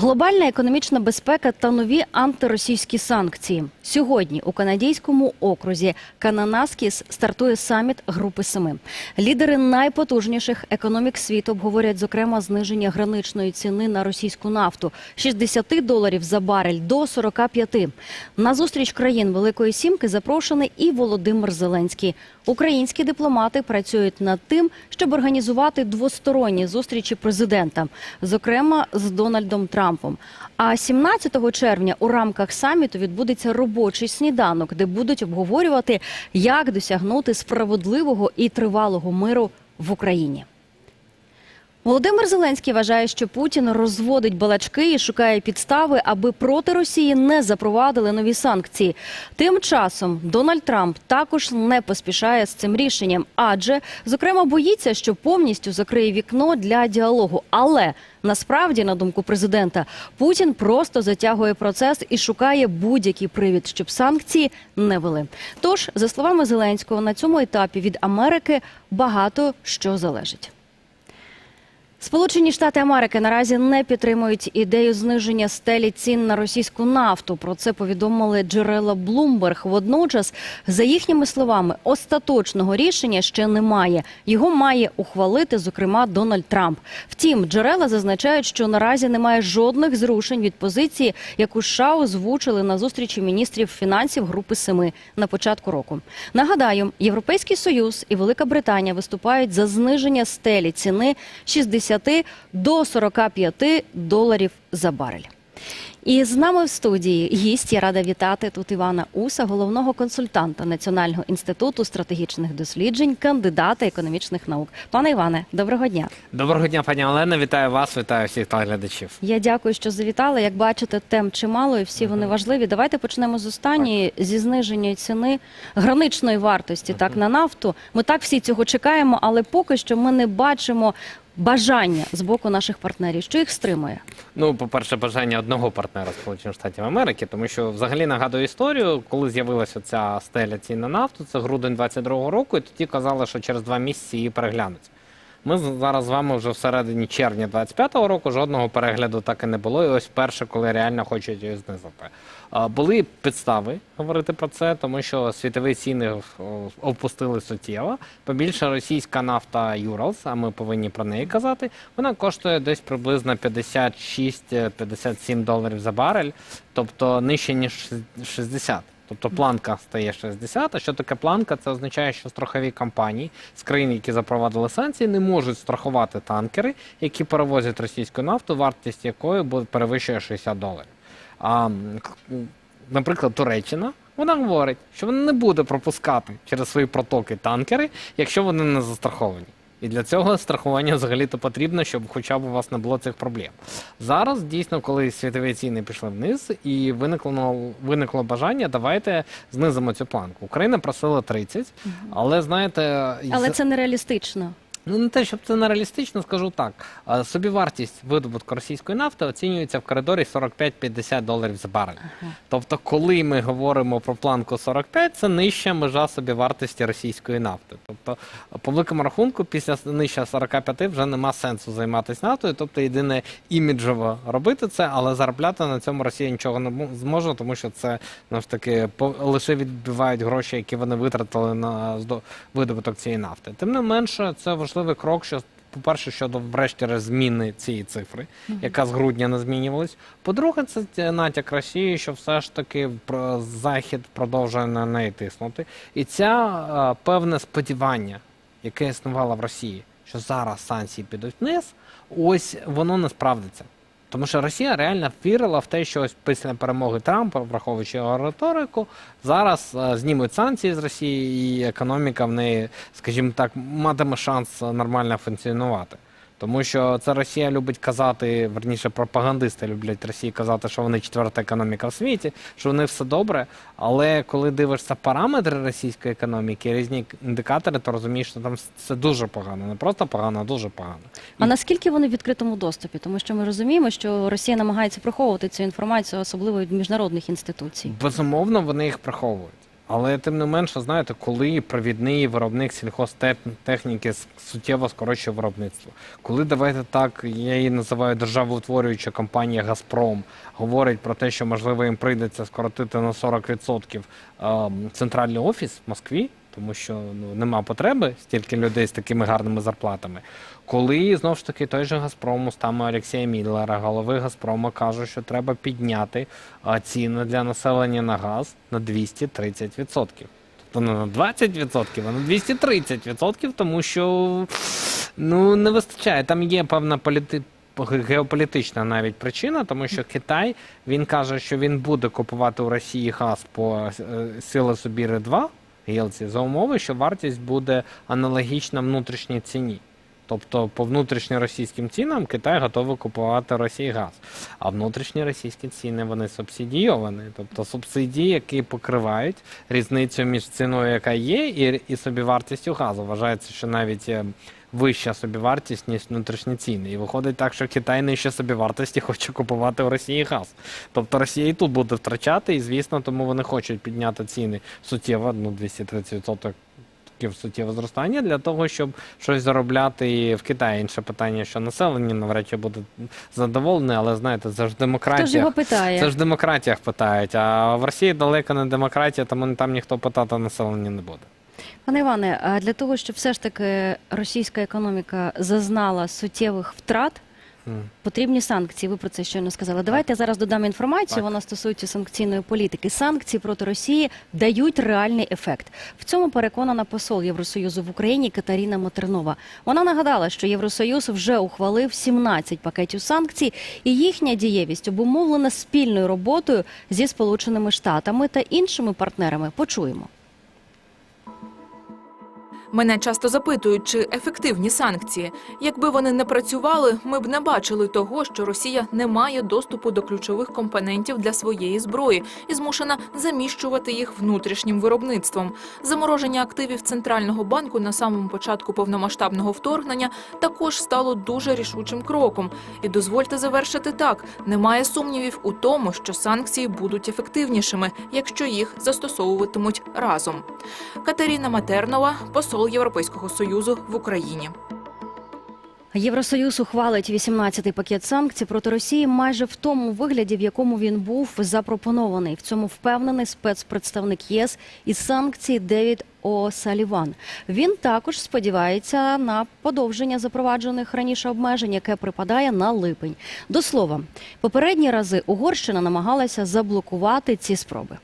Глобальна економічна безпека та нові антиросійські санкції. Сьогодні у канадійському окрузі Кананаскіс стартує саміт Групи Семи. Лідери найпотужніших економік світу обговорять зокрема зниження граничної ціни на російську нафту з 60 доларів за барель до 45. На зустріч країн Великої Сімки запрошений і Володимир Зеленський. Українські дипломати працюють над тим, щоб організувати двосторонні зустрічі президента, зокрема з Дональдом Трампом. А 17 червня у рамках саміту відбудеться робочий сніданок, де будуть обговорювати, як досягнути справедливого і тривалого миру в Україні. Володимир Зеленський вважає, що Путін розводить балачки і шукає підстави, аби проти Росії не запровадили нові санкції. Тим часом Дональд Трамп також не поспішає з цим рішенням, адже зокрема боїться, що повністю закриє вікно для діалогу. Але насправді, на думку президента, Путін просто затягує процес і шукає будь-який привід, щоб санкції не вели. Тож, за словами Зеленського, на цьому етапі від Америки багато що залежить. Сполучені Штати Америки наразі не підтримують ідею зниження стелі цін на російську нафту. Про це повідомили джерела Bloomberg. Водночас, за їхніми словами, остаточного рішення ще немає. Його має ухвалити, зокрема, Дональд Трамп. Втім, джерела зазначають, що наразі немає жодних зрушень від позиції, яку США озвучили на зустрічі міністрів фінансів Групи Семи на початку року. Нагадаю, Європейський Союз і Велика Британія виступають за зниження стелі ціни 60 до 45 доларів за барель. І з нами в студії гість я рада вітати тут Івана Уса, головного консультанта Національного інституту стратегічних досліджень, кандидата економічних наук. Пане Іване, доброго дня. Доброго дня, пані Олена. Вітаю вас, вітаю всіх телеглядачів. Я дякую, що завітали. Як бачите, тем чимало, і всі вони важливі. Давайте почнемо з останньої зі зниження ціни граничної вартості. Так на нафту. Ми так всі цього чекаємо, але поки що ми не бачимо бажання з боку наших партнерів, що їх стримує. Ну, по-перше, бажання одного партнера Сполучених Штатів Америки, тому що взагалі нагадую історію, коли з'явилася ця стеля цін на нафту, це грудень 22-го року, і тоді казали, що через два місяці її переглянуть. Ми зараз з вами вже всередині червня 25-го року жодного перегляду так і не було. І ось перше, коли реально хочуть її знизити. Були підстави говорити про це, тому що світові ціни опустили суттєво. Побільше російська нафта Юралс, а ми повинні про неї казати. Вона коштує десь приблизно 56-57 доларів за барель, тобто нижче ніж 60. Тобто планка стає 60. А що таке планка? Це означає, що страхові компанії з країн, які запровадили санкції, не можуть страхувати танкери, які перевозять російську нафту, вартість якої перевищує 60 доларів. А, наприклад, Туреччина. Вона говорить, що вона не буде пропускати через свої протоки танкери, якщо вони не застраховані. І для цього страхування взагалі-то потрібно, щоб хоча б у вас не було цих проблем. Зараз дійсно, коли світові ціни пішли вниз, і виникло виникло бажання, давайте знизимо цю планку. Україна просила 30, але знаєте, Але це нереалістично. Ну, не те, щоб це нереалістично, скажу так. А, Собівартість видобутку російської нафти оцінюється в коридорі 45-50 доларів за барель. Тобто, коли ми говоримо про планку 45, це нижча межа собівартості російської нафти. Тобто, по великому рахунку, після нижче 45 вже нема сенсу займатися нафтою. Тобто, єдине іміджово робити це, але заробляти на цьому Росія нічого не зможе, тому що це ну, ж таки по- лише відбивають гроші, які вони витратили на видобуток цієї нафти. Тим не менше, це важливий крок, що. По-перше, щодо врешті зміни цієї цифри, яка з грудня не змінювалась. По-друге, це натяк Росії, що все ж таки Захід продовжує на неї тиснути. І ця е, певне сподівання, яке існувало в Росії, що зараз санкції підуть вниз, ось воно не справдиться. Тому що Росія реально вірила в те, що ось після перемоги Трампа, враховуючи його риторику, зараз е, знімуть санкції з Росії, і економіка в неї, скажімо так, матиме шанс нормально функціонувати. Тому що це Росія любить казати, верніше, пропагандисти люблять Росії казати, що вони четверта економіка в світі, що вони все добре. Але коли дивишся параметри російської економіки, різні індикатори, то розумієш, що там це дуже погано. Не просто погано, а дуже погано. А наскільки вони в відкритому доступі? Тому що ми розуміємо, що Росія намагається приховувати цю інформацію, особливо від міжнародних інституцій. Безумовно, вони їх приховують. Але тим не менше, знаєте, коли провідний виробник сільхозтехніки суттєво скорочує виробництво, коли давайте так, я її називаю державоутворююча компанія Газпром, говорить про те, що можливо їм прийдеться скоротити на 40% ем, центральний офіс в Москві, тому що ну нема потреби стільки людей з такими гарними зарплатами. Коли знову ж таки той же Газпром устами Олексія Міллера, голови Газпрому, каже, що треба підняти ціни для населення на газ на 230%. Тобто не на 20%, а на 230%, тому що ну, не вистачає. Там є певна політи... геополітична навіть причина, тому що Китай він каже, що він буде купувати у Росії газ по е, сили Собіри 2 гілці за умови, що вартість буде аналогічна внутрішній ціні. Тобто по внутрішньоросійським цінам Китай готовий купувати Росії газ. А внутрішні російські ціни вони субсидійовані. Тобто субсидії, які покривають різницю між ціною, яка є, і, і собівартістю газу. Вважається, що навіть е, вища собівартість, ніж внутрішні ціни. І виходить так, що Китай нижче собівартості хоче купувати у Росії газ. Тобто Росія і тут буде втрачати, і звісно, тому вони хочуть підняти ціни суттєво, ну 230% таке суттєве зростання для того, щоб щось заробляти і в Китаї. Інше питання, що населення навряд чи буде задоволене, але знаєте, це ж Хто ж його питає? Це ж в демократіях питають, а в Росії далеко не демократія, тому там ніхто питати населення не буде. Пане Іване, а для того, щоб все ж таки російська економіка зазнала суттєвих втрат. Потрібні санкції. Ви про це щойно сказали. Давайте я зараз додам інформацію. Так. Вона стосується санкційної політики. Санкції проти Росії дають реальний ефект. В цьому переконана посол Євросоюзу в Україні Катаріна Матернова. Вона нагадала, що Євросоюз вже ухвалив 17 пакетів санкцій, і їхня дієвість обумовлена спільною роботою зі Сполученими Штатами та іншими партнерами. Почуємо. Мене часто запитують, чи ефективні санкції. Якби вони не працювали, ми б не бачили того, що Росія не має доступу до ключових компонентів для своєї зброї і змушена заміщувати їх внутрішнім виробництвом. Замороження активів центрального банку на самому початку повномасштабного вторгнення також стало дуже рішучим кроком. І дозвольте завершити так: немає сумнівів у тому, що санкції будуть ефективнішими, якщо їх застосовуватимуть разом. Катерина Матернова, посол Європейського союзу в Україні. Євросоюз ухвалить 18-й пакет санкцій проти Росії майже в тому вигляді, в якому він був запропонований. В цьому впевнений спецпредставник ЄС із санкцій Девід О. Саліван. Він також сподівається на подовження запроваджених раніше обмежень, яке припадає на липень. До слова, попередні рази Угорщина намагалася заблокувати ці спроби.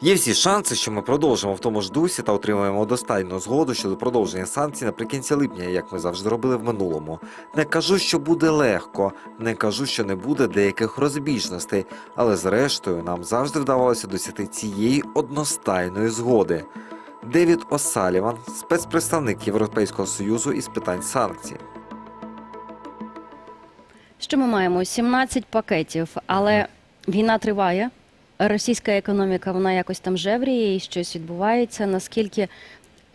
Є всі шанси, що ми продовжимо в тому ж дусі та отримаємо достатньо згоду щодо продовження санкцій наприкінці липня, як ми завжди робили в минулому. Не кажу, що буде легко, не кажу, що не буде деяких розбіжностей, але зрештою нам завжди вдавалося досягти цієї одностайної згоди. Девід О'Саліван, спецпредставник Європейського союзу із питань санкцій. Що ми маємо? 17 пакетів, але війна триває. Російська економіка вона якось там жевріє і щось відбувається. Наскільки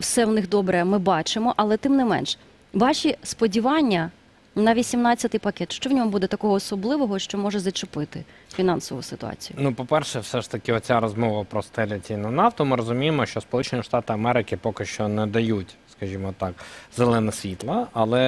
все в них добре, ми бачимо, але тим не менш, ваші сподівання на 18-й пакет, що в ньому буде такого особливого, що може зачепити фінансову ситуацію? Ну, по-перше, все ж таки, оця розмова про стелі на нафту. Ми розуміємо, що Сполучені Штати Америки поки що не дають, скажімо так, зелене світло. Але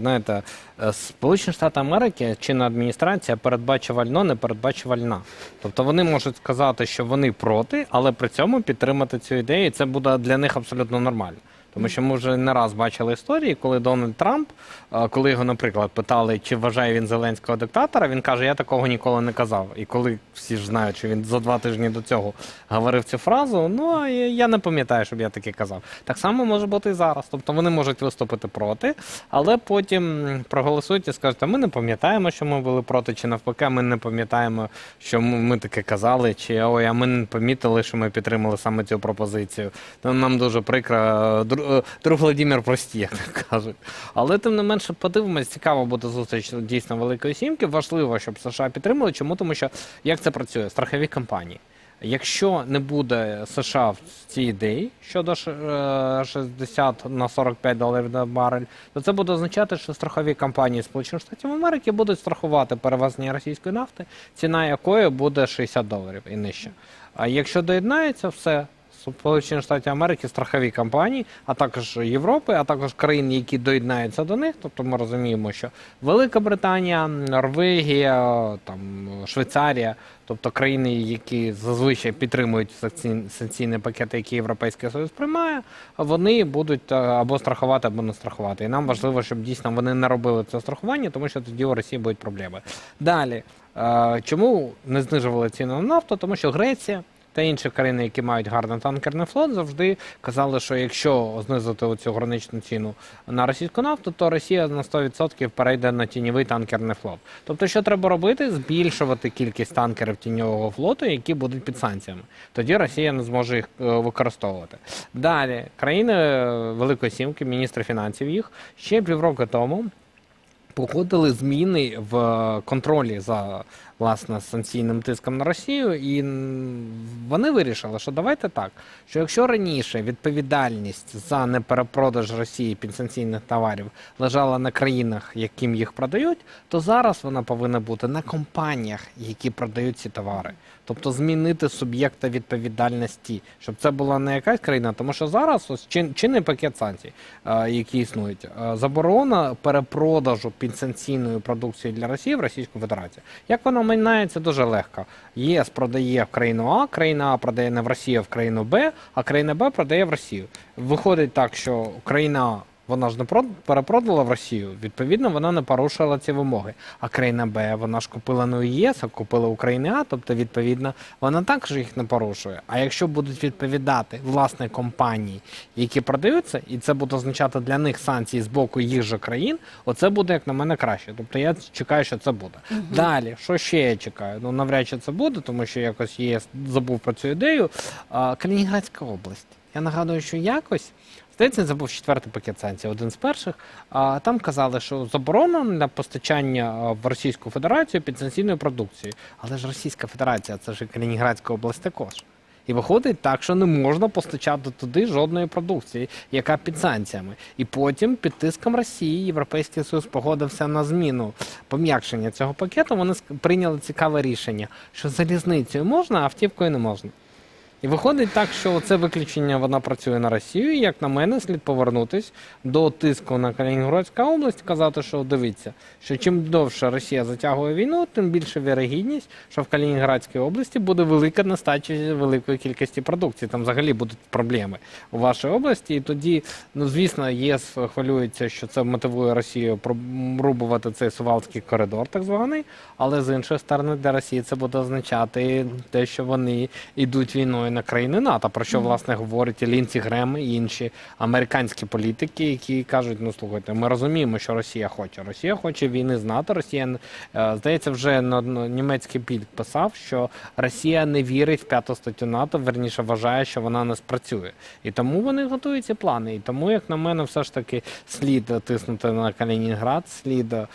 знаєте, е, Сполучені Штати Америки, чинна адміністрація передбачувально, не передбачувальна. Тобто вони можуть сказати, що вони проти, але при цьому підтримати цю ідею. Це буде для них абсолютно нормально. Тому що ми вже не раз бачили історії, коли Дональд Трамп, е, коли його, наприклад, питали, чи вважає він Зеленського диктатора, він каже, я такого ніколи не казав. І коли всі ж знають, що він за два тижні до цього говорив цю фразу, ну я не пам'ятаю, щоб я таке казав. Так само може бути і зараз. Тобто вони можуть виступити проти, але потім проголосують і скажуть, а ми не пам'ятаємо, що ми були проти, чи навпаки, ми не пам'ятаємо, що ми, таке казали, чи ой, а ми не помітили, що ми підтримали саме цю пропозицію. Нам дуже прикро. Дру- е, Друг Володимир прості, як кажуть. Але тим не менше подивимось, цікаво буде зустріч дійсно Великої Сімки. Важливо, щоб США підтримали. Чому? Тому що як це працює? Страхові компанії. Якщо не буде США в цій ідеї щодо е, 60 на 45 доларів на барель, то це буде означати, що страхові компанії Сполучених Штатів Америки будуть страхувати перевезення російської нафти, ціна якої буде 60 доларів і нижче. А якщо доєднається все. Сполучені Штати Америки, страхові компанії, а також Європи, а також країни, які доєднаються до них. Тобто ми розуміємо, що Велика Британія, Норвегія, там Швейцарія, тобто країни, які зазвичай підтримують санкційні пакети, які Європейський Союз приймає, вони будуть е, або страхувати, або не страхувати. І нам важливо, щоб дійсно вони не робили це страхування, тому що тоді у Росії будуть проблеми. Далі, е, чому не знижували ціну на нафту? Тому що Греція. Та інші країни, які мають гарний танкерний флот, завжди казали, що якщо знизити оцю граничну ціну на російську нафту, то Росія на 100% перейде на тіньовий танкерний флот. Тобто, що треба робити? Збільшувати кількість танкерів тіньового флоту, які будуть під санкціями. Тоді Росія не зможе їх е, використовувати. Далі країни е, Великої Сімки, міністри фінансів їх ще півроку тому погодили зміни в контролі за власне санкційним тиском на Росію, і вони вирішили, що давайте так, що якщо раніше відповідальність за неперепродаж Росії підсанкційних товарів лежала на країнах, яким їх продають, то зараз вона повинна бути на компаніях, які продають ці товари. Тобто змінити суб'єкта відповідальності, щоб це була не якась країна, тому що зараз ось чин, чинний пакет санкцій, е, які існують, е, заборона перепродажу підсанкційної продукції для Росії в Російську Федерацію. Як вона минається дуже легко. ЄС продає в країну А, країна А продає не в Росію, а в країну Б, а країна Б продає в Росію. Виходить так, що країна вона ж не прод- перепродала в Росію, відповідно, вона не порушила ці вимоги. А країна Б, вона ж купила не у ЄС, а купила у країни А, тобто, відповідно, вона також їх не порушує. А якщо будуть відповідати власне компанії, які продаються, і це буде означати для них санкції з боку їх же країн, оце буде, як на мене, краще. Тобто я чекаю, що це буде. Далі, що ще я чекаю? Ну навряд чи це буде, тому що якось ЄС забув про цю ідею. Калінінградська область. Я нагадую, що якось. Здається, це був четвертий пакет санкцій, один з перших. Там казали, що заборона на постачання в Російську Федерацію підсанкційної продукції. Але ж Російська Федерація це ж Калінінградська область також. І виходить так, що не можна постачати туди жодної продукції, яка під санкціями. І потім під тиском Росії Європейський Союз погодився на зміну пом'якшення цього пакету. Вони прийняли цікаве рішення, що залізницею можна, а автівкою не можна. І виходить так, що це виключення вона працює на Росію. І, як на мене, слід повернутись до тиску на Калінінградську область, казати, що дивіться, що чим довше Росія затягує війну, тим більше вірогідність, що в Калінінградській області буде велика нестача великої кількості продукції. Там взагалі будуть проблеми у вашій області. І тоді, ну звісно, ЄС хвилюється, що це мотивує Росію прорубувати цей сувалський коридор, так званий. Але з іншої сторони, для Росії це буде означати те, що вони йдуть війною на країни НАТО, про що власне говорить і Лінці Грем і інші американські політики, які кажуть: ну слухайте, ми розуміємо, що Росія хоче. Росія хоче війни з НАТО. Росія е, здається, вже німецький пільк писав, що Росія не вірить в п'яту статтю НАТО, верніше вважає, що вона не спрацює. І тому вони готують ці плани. І тому, як на мене, все ж таки слід тиснути на Калінінград, слід е,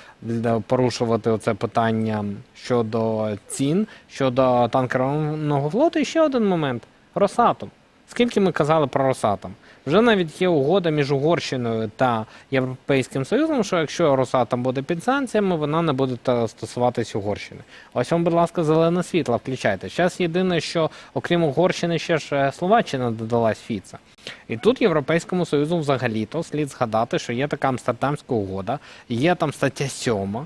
порушувати оце питання щодо цін, щодо танкерного флоту. І ще один момент: Росатом. Скільки ми казали про Росатом? Вже навіть є угода між Угорщиною та Європейським Союзом, що якщо Росатом буде під санкціями, вона не буде стосуватись Угорщини. Ось вам, будь ласка, зелене світло включайте. Зараз єдине, що окрім Угорщини, ще ж е, Словаччина додалась Фіца. І тут Європейському Союзу взагалі-то слід згадати, що є така Амстердамська угода, є там стаття 7,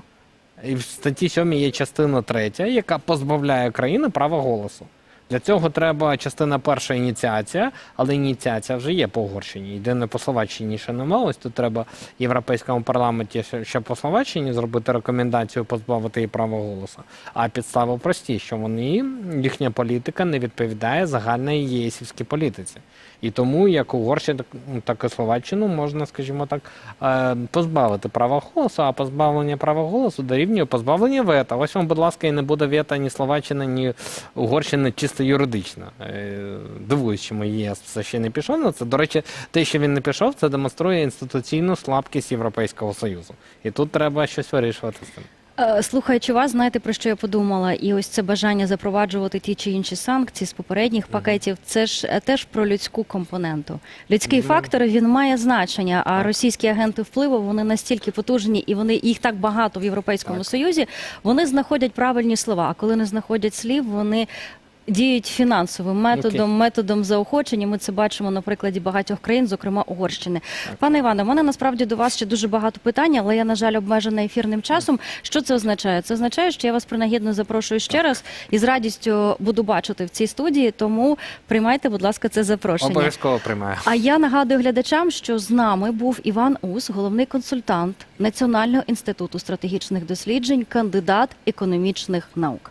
і в статті 7 є частина 3, яка позбавляє країни права голосу. Для цього треба частина перша ініціація, але ініціація вже є по Угорщині. Єдине по Словаччині ще нема. Ось тут треба Європейському парламенті ще- по Словаччині зробити рекомендацію позбавити її права голосу. А підстави прості, що вони їхня політика не відповідає загальної єсівській політиці. І тому як Угорщину, так- і Словаччину можна, скажімо так, е, позбавити права голосу, а позбавлення права голосу дорівнює позбавлення вета. Ось вам, будь ласка, і не буде вета ні Словаччини, ні Угорщини чисто юридично. Е, Дивуюсь, чому ЄС все ще не пішов на це. До речі, те, що він не пішов, це демонструє інституційну слабкість Європейського Союзу. І тут треба щось вирішувати з цим. Е, Слухаючи вас, знаєте про що я подумала? І ось це бажання запроваджувати ті чи інші санкції з попередніх пакетів. Це ж е, теж про людську компоненту. Людський Ну, фактор він має значення. А так. російські агенти впливу вони настільки потужні, і вони їх так багато в Європейському Так. Союзі. Вони знаходять правильні слова. А коли не знаходять слів, вони. Діють фінансовим методом, методом заохочення. Ми це бачимо на прикладі багатьох країн, зокрема Угорщини. Пане Іване, у мене насправді до вас ще дуже багато питань, але я, на жаль, обмежена ефірним часом. Що це означає? Це означає, що я вас принагідно запрошую ще раз і з радістю буду бачити в цій студії. Тому приймайте, будь ласка, це запрошення. Обов'язково приймаю. А я нагадую глядачам, що з нами був Іван Ус, головний консультант Національного інституту стратегічних досліджень, кандидат економічних наук.